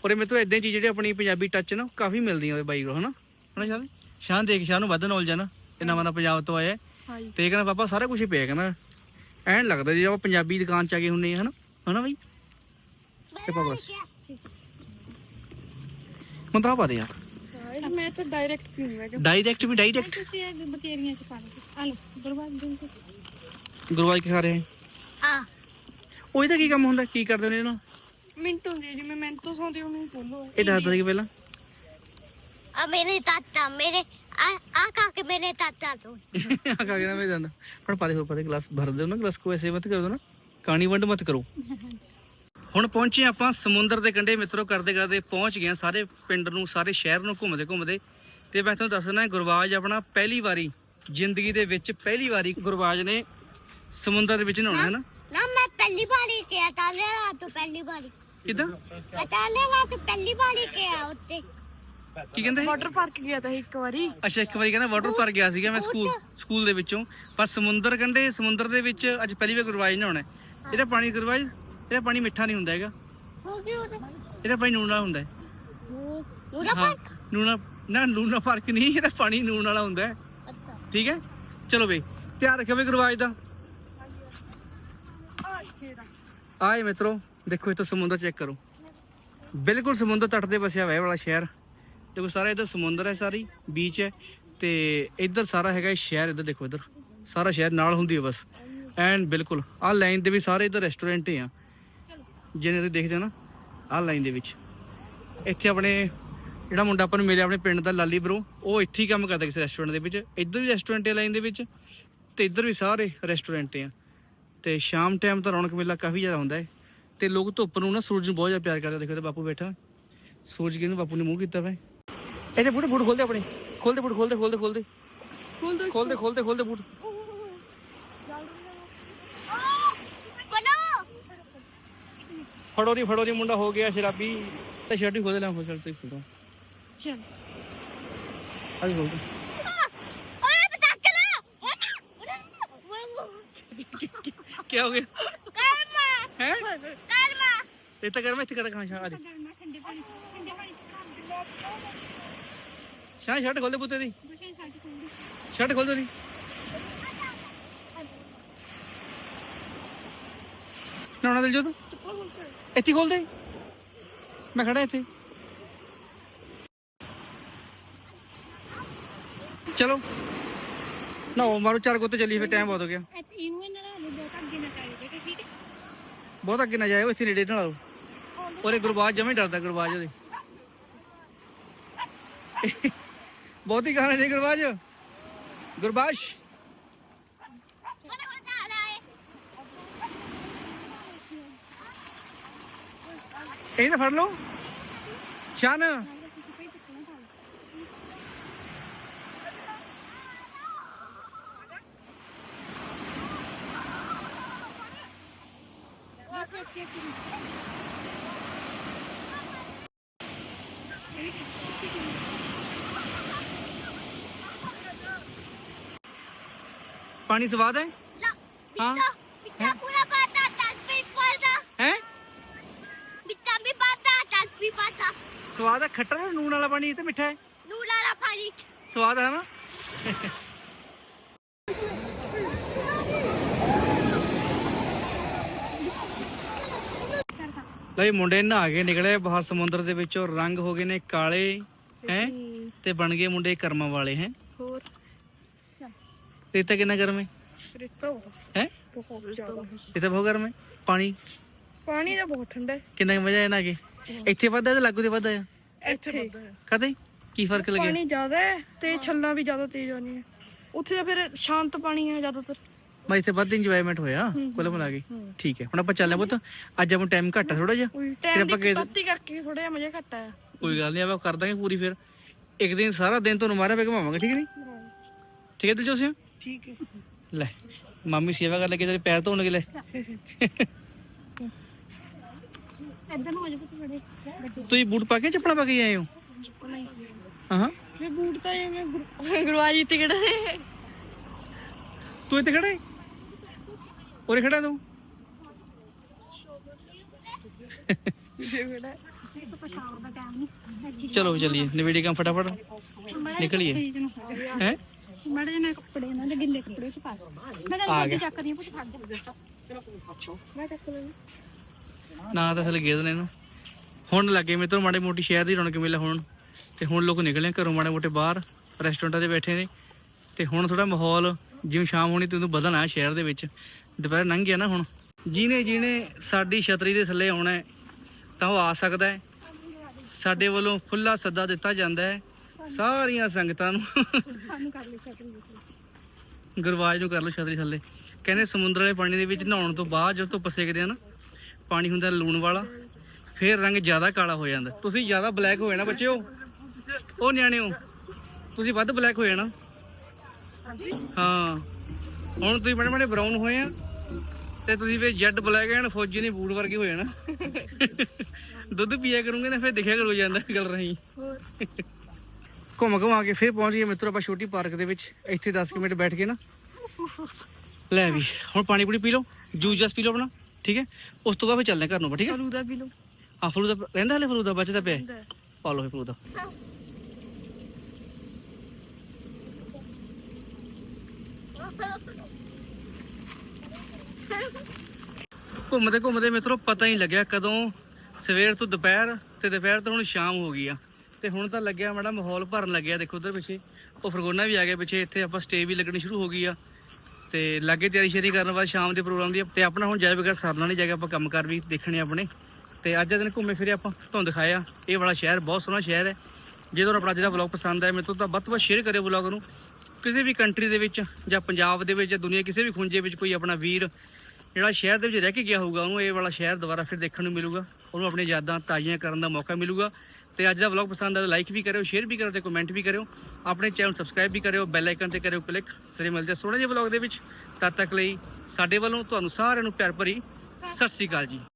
S1: ਔਰ ਇਹ ਤੋਂ ਇਦਾਂ ਚੀਜ਼ ਜਿਹੜੇ ਆਪਣੀ ਪੰਜਾਬੀ ਟੱਚ ਨਾ ਕਾਫੀ ਮਿਲਦੀਆਂ ਉਹਦੇ ਬਾਈ ਕੋਲ ਹਨਾ? ਹਨਾ ਸ਼ਾਨ? ਸ਼ਾਨ ਦੇਖ ਸ਼ਾਨ ਨੂੰ ਵੱਧ ਨੌਲੇਜ ਨਾ ਇਹ ਨਵਾਂ ਨਵਾਂ ਪੰਜਾਬ ਤੋਂ ਆਇਆ। ਹੈ। ਤੇ ਇਹ ਕਹਿੰਦਾ ਪਾਪਾ ਸਾਰਾ ਕੁਝ ਹੀ ਪਿਆ ਕਹਿੰਦਾ। ਐਨ ਲੱਗਦਾ ਜੇ ਆਪਾਂ ਪੰਜਾਬੀ ਦੁਕਾਨ ਚ ਆ ਗਏ ਹੁੰਨੇ ਹਨਾ? ਹਨਾ ਬਾਈ? ਇਹ ਪਾ ਬਸ ਹੁਣ ਤਾਂ ਪਾ ਦੇ ਯਾਰ।
S3: ਮੈਂ ਤਾਂ ਡਾਇਰੈਕਟ ਪੀਊਂਗਾ ਜੋ।
S1: ਡਾਇਰੈਕਟ ਵੀ ਡਾਇਰੈਕਟ
S3: ਤੁਸੀਂ ਇਹ ਬਕੇਰੀਆਂ ਚ ਪਾ ਲਓ। ਆ ਲਓ ਬਰਬਾਦ ਦਿਨ ਸੇ
S1: ਗੁਰਵਾਜ ਕੀ ਖਾ ਰਹੇ
S2: ਆ।
S1: ਉਹ ਇਹਦਾ ਕੀ ਕੰਮ ਹੁੰਦਾ? ਕੀ ਕਰਦੇ ਨੇ ਇਹਨਾਂ?
S3: ਮਿੰਟ ਹੁੰਦੀ ਹੈ ਜਿਵੇਂ ਮਿੰਟ ਤੋਂ ਸੌਂਦੇ ਉਹਨੂੰ ਬੋਲੋ
S1: ਇਹ ਦੱਸ ਦੋ ਪਹਿਲਾਂ।
S2: ਆ ਮੇਰੇ ਤਾਤਾ ਮੇਰੇ ਆ ਆ ਕਾ ਕੇ ਮੇਰੇ ਤਾਤਾ ਤੋਂ।
S1: ਆ ਕਾ ਕੇ ਨਾ ਮੈਂ ਜਾਂਦਾ। ਹੁਣ ਪਾ ਦੇ ਹੋਰ ਪਾ ਦੇ ਗਲਾਸ ਭਰ ਦਿਓ ਨਾ ਗਲਾਸ ਕੋ ਐਸੇ ਮਤ ਕਰ ਦੋ ਨਾ। ਕਾਣੀ ਵੰਡ ਮਤ ਕਰੋ। ਹੁਣ ਪਹੁੰਚੇ ਆਪਾਂ ਸਮੁੰਦਰ ਦੇ ਕੰਢੇ। ਮਿੱਤਰੋ ਕਰਦੇ ਕਰਦੇ ਪਹੁੰਚ ਗਏ ਸਾਰੇ ਪਿੰਡ ਨੂੰ ਸਾਰੇ ਸ਼ਹਿਰ ਨੂੰ ਘੁੰਮਦੇ ਘੁੰਮਦੇ। ਤੇ ਮੈਂ ਤੁਹਾਨੂੰ ਦੱਸਣਾ ਗੁਰਬਾਜ ਆਪਣਾ ਪਹਿਲੀ ਵਾਰੀ ਜ਼ਿੰਦਗੀ ਦੇ ਵਿੱਚ ਪਹਿਲੀ ਵਾਰੀ ਗੁਰਬਾਜ ਨੇ ਸਮੁੰਦਰ ਦੇ ਵਿੱਚ ਨਹਾਉਣਾ ਹੈ ਨਾ?
S2: ਨਾ ਮੈਂ ਪਹਿਲੀ ਵਾਰੀ ਕਿਹਾ ਤਾਲੇ ਰਾਤ ਤੋਂ ਪਹਿਲੀ ਵਾਰੀ।
S1: ਕਿਦਾਂ?
S2: ਤਾਲੇ ਰਾਤ ਤੋਂ ਪਹਿਲੀ ਵਾਰੀ ਕਿਹਾ ਉੱਤੇ
S1: ਕੀ ਕਹਿੰਦੇ?
S3: ਵਾਟਰ ਪਾਰਕ ਗਿਆ ਤਾਂ ਇੱਕ ਵਾਰੀ।
S1: ਅੱਛਾ ਇੱਕ ਵਾਰੀ ਕਹਿੰਦਾ ਵਾਟਰ ਪਾਰਕ ਗਿਆ ਸੀਗਾ ਮੈਂ ਸਕੂਲ ਸਕੂਲ ਦੇ ਵਿੱਚੋਂ। ਪਰ ਸਮੁੰਦਰ ਕੰਢੇ ਸਮੁੰਦਰ ਦੇ ਵਿੱਚ ਅੱਜ ਪਹਿਲੀ ਵਾਰ ਗੁਰਵਾਜ ਨਹਾਉਣਾ ਹੈ। ਇਹਦਾ ਪਾਣੀ ਗੁਰਵਾਜ ਇਹਦਾ ਪਾਣੀ ਮਿੱਠਾ ਨਹੀਂ ਹੁੰਦਾ ਹੈਗਾ।
S2: ਹੋ ਗਿਆ ਉਹਦਾ
S1: ਇਹਦਾ ਪਾਣੀ ਨੂਣ ਵਾਲਾ ਹੁੰਦਾ ਹੈ।
S2: ਨੂਰਾ
S1: ਹਾਂ
S2: ਪਾਰਕ
S1: ਨੂਣਾ ਨਾ ਨੂਣਾ ਫ਼ਰਕ ਨਹੀਂ ਇਹਦਾ ਪਾਣੀ ਨੂਣ ਵਾਲਾ ਹੁੰਦਾ ਹੈ।
S2: ਅੱਛਾ।
S1: ਠੀਕ ਹੈ? ਚਲੋ ਬਈ ਧਿਆਨ ਰੱਖਿਓ ਬਈ ਗੁਰਵਾਜ ਦਾ। ਆਏ ਮਿੱਤਰੋ ਦੇਖੋ ਇੱਥੇ ਸਮੁੰਦਰ ਚੈੱਕ ਕਰੋ। ਬਿਲਕੁਲ ਸਮੁੰਦਰ ਤੱਟ ਤੇ ਵਸਿਆ ਹੋਇਆ ਇਹ ਵਾਲਾ ਸ਼ਹਿਰ। ਦੇਖੋ ਸਾਰਾ ਇੱਧਰ ਸਮੁੰਦਰ ਹੈ ਸਾਰੀ ਬੀਚ ਹੈ ਤੇ ਇੱਧਰ ਸਾਰਾ ਹੈਗਾ ਇਹ ਸ਼ਹਿਰ ਇੱਧਰ ਦੇਖੋ ਇੱਧਰ। ਸਾਰਾ ਸ਼ਹਿਰ ਨਾਲ ਹੁੰਦੀ ਹੈ ਬਸ। ਐਨ ਬਿਲਕੁਲ ਆਹ ਲਾਈਨ ਦੇ ਵੀ ਸਾਰੇ ਇੱਧਰ ਰੈਸਟੋਰੈਂਟ ਹੀ ਆ। ਜਿਹਨੇ ਤੁਸੀਂ ਦੇਖਦੇ ਹੋ ਨਾ ਆਹ ਲਾਈਨ ਦੇ ਵਿੱਚ। ਇੱਥੇ ਆਪਣੇ ਜਿਹੜਾ ਮੁੰਡਾ ਆਪਾਂ ਨੂੰ ਮਿਲਿਆ ਆਪਣੇ ਪਿੰਡ ਦਾ ਲਾਲੀ ਬਰੋ ਉਹ ਇੱਥੇ ਹੀ ਕੰਮ ਕਰਦਾ ਕਿਸੇ ਰੈਸਟੋਰੈਂਟ ਦੇ ਵਿੱਚ। ਇੱਧਰ ਵੀ ਰੈਸਟੋਰੈਂਟ ਹੈ ਲਾਈਨ ਦੇ ਵਿੱਚ ਤੇ ਇੱਧਰ ਵੀ ਸਾਰੇ ਰੈਸਟੋਰੈਂਟ ਆ ਤੇ ਸ਼ਾਮ ਟਾਈਮ ਤਾਂ ਰੌਣਕ ਮੇਲਾ ਕਾਫੀ ਜ਼ਿਆਦਾ ਹੁੰਦਾ ਹੈ। ਤੇ ਲੋਕ ਧੁੱਪ ਨੂੰ ਨਾ ਸੂਰਜ ਨੂੰ ਬਹੁਤ ਜ਼ਿਆਦਾ ਪਿਆਰ ਕਰਦੇ ਦੇਖੋ ਤੇ ਬਾਪੂ ਬੈਠਾ। ਸੂਰਜ ਕਿਹਨੂੰ ਬਾਪੂ ਨੇ ਮੂੰਹ ਕੀਤਾ ਵੇ? ਇਹਦੇ ਬੂਟ ਬੂਟ ਖੋਲਦੇ ਆਪਣੇ। ਖੋਲਦੇ ਬੂਟ ਖੋਲਦੇ ਖੋਲਦੇ ਖੋਲਦੇ ਖੋਲਦੇ ਖੋਲਦੇ ਖੋਲਦੇ ਬੂਟ
S2: ਬਣਾ
S1: ਫੜੋ ਦੀ ਫੜੋ ਦੀ ਮੁੰਡਾ ਹੋ ਗਿਆ ਸ਼ਰਾਬੀ। ਤੇ ਸ਼ਰਟ ਹੀ ਖੋਲ ਲੈ ਫੋਟੋ ਤੇ ਖੋਲੋ
S3: ਚਲ
S1: ਅੱਜ
S2: ਪਟਾਕੇ ਲਾ।
S1: ਕੀ ਹੋ ਗਿਆ?
S2: ਕਰਮਾ।
S1: ਹੈ?
S2: ਕਰਮਾ।
S1: ਇਹ ਤਾਂ ਗਰਮ ਇੱਥੇ ਕਰ ਖਾਂ ਸ਼ਾਹ ਆ ਜਾ।
S3: ਗਰਮਾ ਠੰਡੇ ਪਾਣੀ ਠੰਡੇ ਪਾਣੀ ਚ ਕਰ
S1: ਸ਼ਾਹ ਸ਼ਰਟ ਖੋਲ ਦੇ ਪੁੱਤੇ ਦੀ। ਸ਼ਰਟ ਖੋਲ ਦੇ ਦੀ ਨਾਉਣਾ ਦਿਲ ਜੋਤ ਇੱਥੇ ਖੋਲ ਦੇ। ਮੈਂ ਖੜਾ ਇੱਥੇ। ਚਲੋ। ਨਾ ਮਾਰੋ ਚਾਰ ਗੋਤੇ ਚੱਲੀ ਫਿਰ ਟਾਈਮ ਬਹੁਤ ਹੋ ਗਿਆ।
S3: ਇੱਥੇ ਇਹਨੂੰ ਬਹੁਤ ਅੱਗੇ ਨਾ ਟਾਈ ਬੇਟਾ ਠੀਕ ਹੈ?
S1: ਬਹੁਤ ਅੱਗੇ ਨਾ ਜਾਇਓ ਇੱਥੇ ਨੇੜੇ ਨਾਲ ਆਓ ਉਹਦੇ ਗੁਰਬਾਜ ਜਮੇ ਡਰਦਾ ਗੁਰਬਾਜ ਉਹਦੇ। ਬਹੁਤ ਹੀ ਕਹਾਣੀ ਨਹੀਂ ਗੁਰਬਾਜ। ਗੁਰਬਾਸ਼
S2: ਬਣਾ ਬਣਾ ਰਾਏ
S1: ਇਹ ਨਾ ਫੜ ਲਓ ਸ਼ਾਨ
S3: ਤੁਸੀਂ ਪਈ ਚੱਕਣਾ ਤਾਂ ਬਸ ਇੱਥੇ ਕਿ
S1: ਪਾਣੀ ਸਵਾਦ ਹੈ
S2: ਲਾ
S1: ਹਾਂ
S2: ਬਿੱਟਾ ਬਿੱਟਾ ਪੂਰਾ ਪਾਤਾ ਦਸ ਵੀ ਪਾਤਾ
S1: ਹੈ
S2: ਬਿੱਟਾ ਵੀ ਪਾਤਾ ਦਸ ਵੀ ਪਾਤਾ
S1: ਸਵਾਦ ਹੈ ਖੱਟਾ ਹੈ ਨੂਣ ਵਾਲਾ ਪਾਣੀ ਤੇ ਮਿੱਠਾ ਹੈ।
S2: ਨੂਲਾ ਲਾ ਪਾਣੀ।
S1: ਸਵਾਦ ਹੈ ਨਾ ਇਹ ਮੁੰਡੇ ਨਹਾ ਕੇ ਨਿਕਲੇ ਬਾਹਰ ਸਮੁੰਦਰ ਦੇ ਵਿੱਚੋਂ ਰੰਗ ਹੋ ਗਏ ਨੇ ਕਾਲੇ ਹੈ? ਤੇ ਬਣ ਗਏ ਮੁੰਡੇ ਕਰਮਾਂ ਵਾਲੇ ਹੈ?
S3: ਹੋਰ? ਚੱਲ।
S1: ਰੇਤਾ ਕਿੰਨਾ ਗਰਮ ਹੈ?
S3: ਰਿਸ਼ਤਾ
S1: ਹੈ?
S3: ਬਹੁਤ ਜ਼ਿਆਦਾ।
S1: ਤਾਂ ਬਹੁਤ ਗਰਮ ਹੈ? ਪਾਣੀ?
S3: ਪਾਣੀ ਤਾਂ ਬਹੁਤ ਠੰਡਾ ਹੈ।
S1: ਕਿੰਨਾ ਕੁ ਮਜ਼ਾ ਆਇਆ ਨਾ ਕੇ? ਇੱਥੇ ਵੱਧਦਾ ਤੇ ਲਾਗੂ ਤੇ ਵੱਧਦਾ ਆ?
S3: ਇੱਥੇ
S1: ਕਦੇ ਕੀ ਫ਼ਰਕ ਲੱਗਿਆ?
S3: ਪਾਣੀ ਜ਼ਿਆਦਾ ਹੈ ਤੇ ਛੱਲਾਂ ਵੀ ਜ਼ਿਆਦਾ ਤੇਜ਼ ਆਉਂਦੀਆਂ। ਉੱਥੇ ਤਾਂ ਫਿਰ ਸ਼ਾਂਤ ਪਾਣੀ ਹੈ ਜ਼ਿਆਦਾਤਰ।
S1: ਮੈਂ ਇੱਥੇ ਵੱਧ ਇੰਜੋਇਮੈਂਟ ਹੋਇਆ ਕੁੱਲ ਮਿਲਾ ਕੇ ਠੀਕ ਹੈ ਹੁਣ ਆਪਾਂ ਚੱਲਦੇ ਪੁੱਤ। ਅੱਜ ਆਪਾਂ ਟਾਈਮ ਘੱਟ ਆ ਥੋੜਾ ਜਿਹਾ।
S3: ਕੋਈ
S1: ਫਿਰ
S3: ਟਾਈਮ
S1: ਆਪਾਂ
S3: ਦੀ
S1: ਗਏ-
S3: ਕਟੌਤੀ ਕਰਕੇ ਥੋੜਾ ਜਿਹਾ ਮਜ਼ਾ ਘੱਟ ਆਇਆ।
S1: ਕੋਈ ਗੱਲ ਨਹੀਂ ਆਪਾਂ ਕਰ ਦਾਂਗੇ ਪੂਰੀ ਫਿਰ। ਇੱਕ ਦਿਨ ਸਾਰਾ ਦਿਨ ਤੁਹਾਨੂੰ ਮਾਰਿਆ ਪੈ ਘਮਾਵਾਂਗੇ ਠੀਕ ਨਹੀਂ? ਠੀਕ ਹੈ ਦਿਲਜੋਤ ਸਿੰਘ?
S3: ਠੀਕ ਹੈ।
S1: ਲੈ ਮਾਮੀ ਸੇਵਾ ਕਰ ਲੱਗੇ ਤੇਰੇ ਪੈਰ ਧੋਣ ਲੱਗੇ ਲੈ।
S3: ਨੂੰ ਹੋ ਬੜੇ।
S1: ਤੁਸੀਂ ਬੂਟ ਪਾ ਕੇ ਚੱਪਲਾਂ ਪਾ ਕੇ ਆਏ ਹੋ? ਹਾਂ ਹਾਂ।
S3: ਮੈਂ ਬੂਟ ਤਾਂ ਜਿਵੇਂ ਗੁਰਵਾਜੀ ਤੇ ਕਿਹੜਾ
S1: ਤੂੰ ਇੱਥੇ ਖੜਾ ਹੈ? ਉਰੇ ਖੜਾ ਤੂੰ। ਚਲੋ ਚੱਲੀਏ ਨਵੇੜੀ ਕੰਮ ਫਟਾਫਟ। ਨਿਕਲੀਏ। ਹੈ
S3: ਮੜੇ ਜਨੇ ਕੱਪੜੇ ਇਹਨਾਂ ਦੇ ਗਿੱਲੇ ਕੱਪੜੇ ਚ ਪਾ। ਦੇ ਮੈਂ ਤਾਂ
S1: ਆ।
S3: ਚੱਕਦੀ ਆ ਪੁੱਤ ਫੜ ਜਾ ਮੈਂ ਚੱਕ ਲੈਣਾ
S1: ਨਾ ਤਾਂ ਥਲੇ ਗੇਦ ਨੇ। ਇਹਨੂੰ ਹੁਣ ਲੱਗੇ ਮੇਰੇ ਤੋਂ ਮਾੜੇ ਮੋਟੀ ਸ਼ਹਿਰ ਦੀ ਰੌਣਕ ਮੇਲਾ ਹੁਣ। ਤੇ ਹੁਣ ਲੋਕ ਨਿਕਲੇ ਘਰੋਂ ਮਾੜੇ ਮੋਟੇ ਬਾਹਰ ਰੈਸਟੋਰੈਂਟਾਂ ਤੇ ਬੈਠੇ ਨੇ। ਤੇ ਹੁਣ ਥੋੜਾ ਮਾਹੌਲ ਜਿਵੇਂ ਸ਼ਾਮ ਹੋਣੀ ਤੈਨੂੰ ਬਦਲਣਾ ਹੈ ਸ਼ਹਿਰ ਦੇ ਵਿੱਚ। ਦੁਪਹਿਰ ਲੰਘ ਗਿਆ ਨਾ ਹੁਣ। ਜਿਹਨੇ ਜਿਹਨੇ ਸਾਡੀ ਛਤਰੀ ਦੇ ਥੱਲੇ ਆਉਣਾ ਹੈ ਤਾਂ ਉਹ ਆ ਸਕਦਾ ਹੈ। ਸਾਡੇ ਵੱਲੋਂ ਖੁੱਲਾ ਸੱਦਾ ਦਿੱਤਾ ਜਾਂਦਾ ਹੈ। ਸਾਰੀਆਂ ਸੰਗਤਾਂ ਨੂੰ।
S3: ਸਾਨੂੰ ਕਰ ਲਈ ਚੱਕਦੀ
S1: ਗੁਰਵਾਜ ਨੂੰ ਕਰ ਲਓ ਛਤਰੀ ਥੱਲੇ। ਕਹਿੰਦੇ ਸਮੁੰਦਰ ਵਾਲੇ ਪਾਣੀ ਦੇ ਵਿੱਚ ਨਹਾਉਣ ਤੋਂ ਬਾਅਦ ਜਦੋਂ ਧੁੱਪ ਸੇਕਦੇ ਆ ਨਾ ਪਾਣੀ ਹੁੰਦਾ ਲੂਣ ਵਾਲਾ ਫਿਰ ਰੰਗ ਜ਼ਿਆਦਾ ਕਾਲਾ ਹੋ ਜਾਂਦਾ। ਤੁਸੀਂ ਜ਼ਿਆਦਾ ਬਲੈਕ ਹੋ ਜਾਣਾ ਬੱਚਿਓ। ਉਹ ਨਿਆਣਿਓ ਤੁਸੀਂ ਵੱਧ ਬਲੈਕ ਹੋ ਜਾਣਾ। ਹਾਂ। ਹੁਣ ਤੁਸੀਂ ਬੜੇ ਬੜੇ ਬਰਾਊਨ ਹੋਏ ਆ ਤੇ ਤੁਸੀਂ ਫਿਰ ਜੈਡ ਬਲੈਕ ਐਨ ਫੌਜੀ ਨੇ ਬੂਟ ਵਰਗੇ ਹੋ ਜਾਣਾ। ਦੁੱਧ ਪੀਆ ਕਰੋਗੇ ਨਾ ਫਿਰ ਦਿਖਿਆ ਕਰੋ ਜਾਂਦਾ ਗੱਲ ਰਹੀ। ਘੁੰਮ ਘੁਮਾ ਕੇ ਫਿਰ ਪਹੁੰਚ ਗਏ ਮਿੱਤਰੋ ਆਪਾਂ ਛੋਟੀ ਪਾਰਕ ਦੇ ਵਿੱਚ। ਇੱਥੇ 10 ਕੁ ਮਿੰਟ ਬੈਠ ਕੇ ਨਾ। ਲੈ ਵੀ ਹੁਣ ਪਾਣੀ ਪੂਣੀ ਪੀ ਲਓ ਜੂਸ ਜਸ ਪੀ ਲਓ ਆਪਣਾ। ਠੀਕ ਹੈ? ਉਸ ਤੋਂ ਬਾਅਦ ਫਿਰ ਚੱਲਦੇ ਹਾਂ ਘਰ ਨੂੰ ਆਪਾਂ, ਠੀਕ ਹੈ?
S3: ਫਲੂਦਾ ਪੀ ਲਓ।
S1: ਆ ਫਲੂ ਦਾ ਰਹਿੰਦਾ ਹਲੇ ਫਲੂ ਦਾ ਬਚਦਾ ਪਿਆ ਹੈ? ਪਾ ਲਓ ਫਲੂ ਦਾ ਘੁੰਮਦੇ ਘੁੰਮਦੇ ਮਿੱਤਰੋ ਪਤਾ ਹੀ ਨਹੀਂ ਲੱਗਿਆ ਕਦੋਂ ਸਵੇਰ ਤੋਂ ਦੁਪਹਿਰ ਤੇ ਦੁਪਹਿਰ ਤੋਂ ਹੁਣ ਸ਼ਾਮ ਹੋ ਗਈ ਆ। ਤੇ ਹੁਣ ਤਾਂ ਲੱਗਿਆ ਮਾੜਾ ਮਾਹੌਲ ਭਰਨ ਲੱਗਿਆ ਦੇਖੋ ਉਧਰ ਪਿੱਛੇ। ਉਹ ਫਰਗੋਨਾ ਵੀ ਆ ਗਿਆ ਪਿੱਛੇ ਇੱਥੇ ਆਪਾਂ ਸਟੇ ਵੀ ਲੱਗਣੀ ਸ਼ੁਰੂ ਹੋ ਗਈ ਆ। ਤੇ ਲਾਗੇ ਤਿਆਰੀ ਸ਼ੇਰੀ ਕਰਨ ਬਾਅਦ ਸ਼ਾਮ ਦੇ ਪ੍ਰੋਗਰਾਮ ਦੀ, ਤੇ ਆਪਣਾ ਹੁਣ ਜਾਏ ਬਗੈਰ ਸਰਨਾ ਨਹੀਂ ਜਾਏਗਾ ਆਪਾਂ ਕੰਮ ਕਰ ਵੀ ਦੇਖਣੇ ਆਪਣੇ। ਤੇ ਅੱਜ ਦਾ ਦਿਨ ਘੁੰਮੇ ਫਿਰੇ ਆਪਾਂ, ਤੁਹਾਨੂੰ ਦਿਖਾਇਆ ਇਹ ਵਾਲਾ ਸ਼ਹਿਰ ਬਹੁਤ ਸੋਹਣਾ ਸ਼ਹਿਰ ਹੈ। ਜੇ ਤੁਹਾਨੂੰ ਆਪਣਾ ਜਿਹੜਾ ਵਲੌਗ ਪਸੰਦ ਆਇਆ ਮੇਰੇ ਤੋਂ ਤਾਂ ਵੱਧ ਤੋਂ ਵੱਧ ਸ਼ੇਅਰ ਕਰਿਓ ਵਲੌਗ ਨੂੰ। ਕਿਸੇ ਵੀ ਕੰਟਰੀ ਦੇ ਵਿੱਚ ਜਾਂ ਪੰਜਾਬ ਦੇ ਵਿੱਚ ਜਾਂ ਦੁਨੀਆ ਕਿਸੇ ਵੀ ਖੁੰਝੇ ਵਿੱਚ ਕੋਈ ਆਪਣਾ ਵੀਰ ਜਿਹੜਾ ਸ਼ਹਿਰ ਦੇ ਵਿੱਚ ਰਹਿ ਕੇ ਗਿਆ ਹੋਊਗਾ, ਉਹਨੂੰ ਇਹ ਵਾਲਾ ਸ਼ਹਿਰ ਦੁਬਾਰਾ ਫਿਰ ਦੇਖਣ ਨੂੰ ਮਿਲੂਗਾ। ਉਹਨੂੰ ਆਪਣੀਆਂ ਯਾਦਾਂ ਤਾਜ਼ੀਆਂ ਕਰਨ ਦਾ ਮੌਕਾ ਮਿਲੂਗਾ। ਤੇ ਅੱਜ ਦਾ ਵਲੌਗ ਪਸੰਦ ਆਇਆ ਲਾਈਕ ਵੀ ਕਰਿਓ ਸ਼ੇਅਰ ਵੀ ਕਰਿਓ ਤੇ ਕਮੈਂਟ ਵੀ ਕਰਿਓ। ਆਪਣੇ ਚੈਨਲ ਸਬਸਕ੍ਰਾਈਬ ਵੀ ਕਰਿਓ ਬੈਲ ਆਈਕਨ ਤੇ ਕਰਿਓ ਕਲਿੱਕ ਸਾਰੇ ਮਿਲਦੇ ਸੋਹਣੇ ਜਿਹੇ ਵਲੌਗ ਦੇ ਵਿੱਚ। ਤਦ ਤੱਕ ਲਈ ਸਾਡੇ ਵੱਲੋਂ ਤੁਹਾਨੂੰ ਸਾਰਿਆਂ ਨੂੰ ਪਿਆਰ ਭਰੀ ਸਤਿ ਸ੍ਰੀ ਅਕਾਲ ਜੀ।